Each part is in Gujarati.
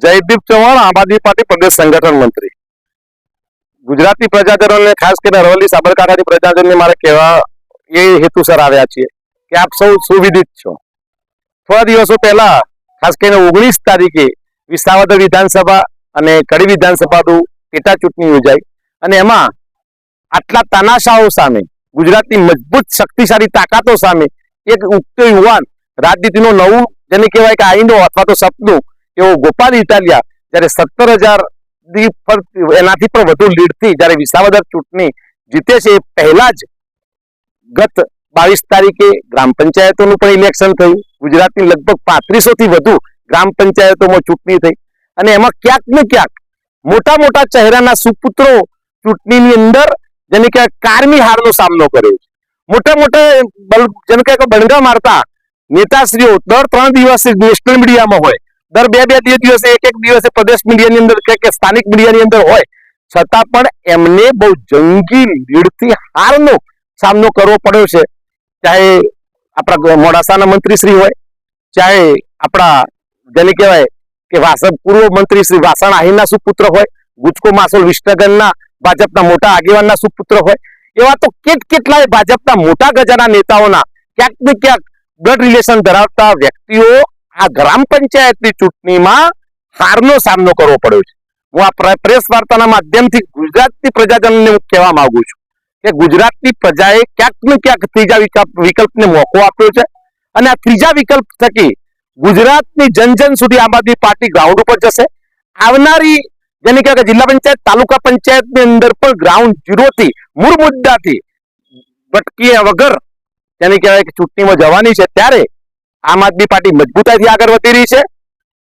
જયદીપ ચૌહાણ, આમ આદમી પાર્ટી પ્રદેશ સંગઠન મંત્રી. ગુજરાતી પ્રજાજનોને ખાસ કરીને અરવલ્લી, સાબરકાંઠાની પ્રજાજનને મારે કહેવા એ હેતુસર આવ્યા છીએ કે આપ સૌ સુવિદિત છો. થોડા દિવસો પહેલા, ખાસ કરીને ઓગણીસ તારીખે વિસાવદર વિધાનસભા અને કડી વિધાનસભાનું પેટા ચૂંટણી યોજાઈ અને એમાં આટલા તાનાશાઓ સામે, ગુજરાતની મજબૂત શક્તિશાળી તાકાતો સામે એક ઉગતો યુવાન રાજનીતિનો નવું જેને કહેવાય કે આઈનો અથવા તો સપનું એવો ગોપાલ ઇટાલિયા જ્યારે સત્તર હજાર એનાથી પણ વધુ લીડથી જ્યારે વિસાવદર ચૂંટણી જીતે છે એ પહેલા જ ગત બાવીસ તારીખે ગ્રામ પંચાયતોનું પણ ઇલેક્શન થયું. ગુજરાતની લગભગ પાંત્રીસોથી વધુ ગ્રામ પંચાયતોમાં ચૂંટણી થઈ. અને એમાં ક્યાંક ને ક્યાંક મોટા મોટા ચહેરાના સુપુત્રો ચૂંટણીની અંદર જેને કે કારમી હારનો સામનો કર્યો છે. મોટા મોટા જેને કે બણગા મારતા નેતાશ્રીઓ દર ત્રણ દિવસે નેશનલ મીડિયામાં હોય. દર બે બે દિવસે એક એક દિવસે પ્રદેશ મીડિયાની અંદર કે સ્થાનિક મીડિયાની અંદર હોય, છતાં પણ એમને બહુ જંગી લીડથી હારનો સામનો કરવો પડ્યો છે. ચાહે આપણા મોડાસાના મંત્રી શ્રી હોય, ચાહે આપણા જેને કહેવાય કે વાસણ પૂર્વ મંત્રી શ્રી વાસણ આહિરના સુપુત્ર હોય, ગુજકો માસોલ વિસનગરના ભાજપના મોટા આગેવાનના સુપુત્ર હોય, એવા તો કેટ કેટલાય ભાજપના મોટા ગજાના નેતાઓના ક્યાંક ને ક્યાંક બ્લડ રિલેશન ધરાવતા વ્યક્તિઓ આ ગ્રામ પંચાયતની ચૂંટણીમાં હારનો સામનો કરવો પડ્યો છે. હું આ પ્રેસ વાર્તાના માધ્યમથી ગુજરાતની પ્રજાજનને હું કહેવા માંગુ છું કે ગુજરાતની પ્રજાએ ક્યાંક ક્યાંક ત્રીજા વિકલ્પ, વિકલ્પને મોકો આપ્યો છે અને આ ત્રીજા વિકલ્પ થકી ગુજરાતની જન જન સુધી આમ આદમી પાર્ટી ગ્રાઉન્ડ ઉપર જશે. આવનારી, જેને કે જિલ્લા પંચાયત, તાલુકા પંચાયતની અંદર પણ ગ્રાઉન્ડ ઝીરોથી, મૂળ મુદ્દાથી ભટકીએ વગર, જેને કહેવાય કે ચૂંટણીમાં જવાની છે, ત્યારે આમ આદમી પાર્ટી મજબૂતાઈથી આગળ વધી રહી છે.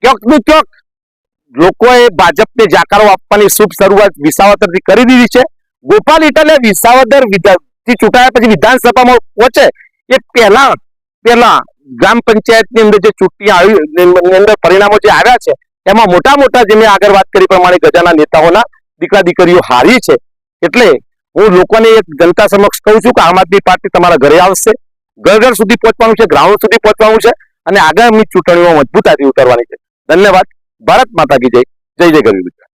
ક્યાંક ને ક્યાંક લોકોએ ભાજપને જાકારો આપવાની શુભ શરૂઆત વિસાવદરથી કરી દીધી છે. ગોપાલ ઇટલે વિસાવદરથી ચૂંટાયા પછી વિધાનસભામાં પહોંચે એ પહેલા પહેલા ગ્રામ પંચાયતની અંદર જે ચૂંટણી આવી અંદર પરિણામો જે આવ્યા છે, એમાં મોટા મોટા જે મેં આગળ વાત કરી પ્રમાણે ગજાના નેતાઓના દીકરા દીકરીઓ હારી છે. એટલે હું લોકોને એક જનતા સમક્ષ કહું છું કે આમ આદમી પાર્ટી તમારા ઘરે આવશે. ઘર ઘર સુધી પહોંચવાનું છે ગ્રાઉન્ડ સુધી પહોંચવાનું છે અને આગામી ચૂંટણીઓ મજબૂતાથી ઉતરવાની છે. ધન્યવાદ. ભારત માતા કી જય. જય જય ગરવી